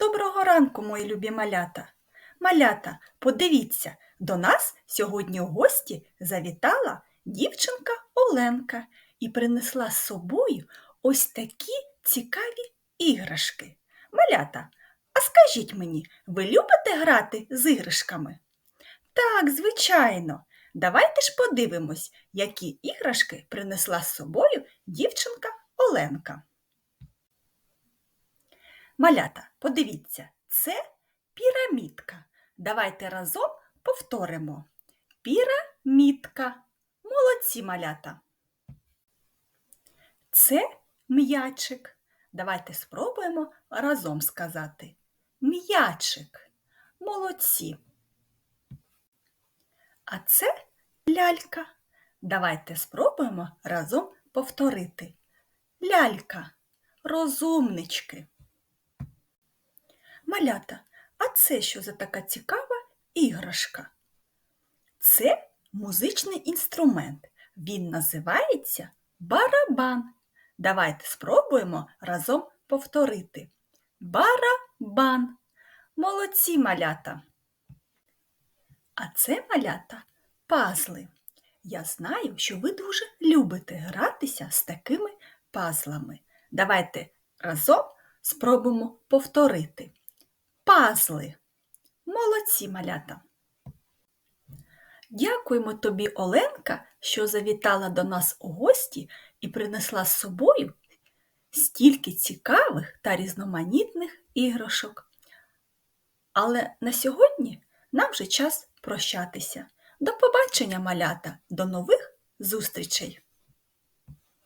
Доброго ранку, мої любі малята. Малята, подивіться, до нас сьогодні у гості завітала дівчинка Оленка і принесла з собою ось такі цікаві іграшки. Малята, а скажіть мені, ви любите грати з іграшками? Так, звичайно. Давайте ж подивимось, які іграшки принесла з собою дівчинка Оленка. Малята, подивіться, це пірамідка. Давайте разом повторимо. Пірамідка. Молодці малята. Це м'ячик. Давайте спробуємо разом сказати. М'ячик. Молодці. А це лялька. Давайте спробуємо разом повторити. Лялька. Розумнички. Малята, а це що за така цікава іграшка? Це музичний інструмент. Він називається барабан. Давайте спробуємо разом повторити. Барабан. Молодці малята. А це малята пазли. Я знаю, що ви дуже любите гратися з такими пазлами. Давайте разом спробуємо повторити. Пазли. Молодці малята. Дякуємо тобі, Оленка, що завітала до нас у гості і принесла з собою стільки цікавих та різноманітних іграшок. Але на сьогодні нам вже час прощатися. До побачення, малята, до нових зустрічей!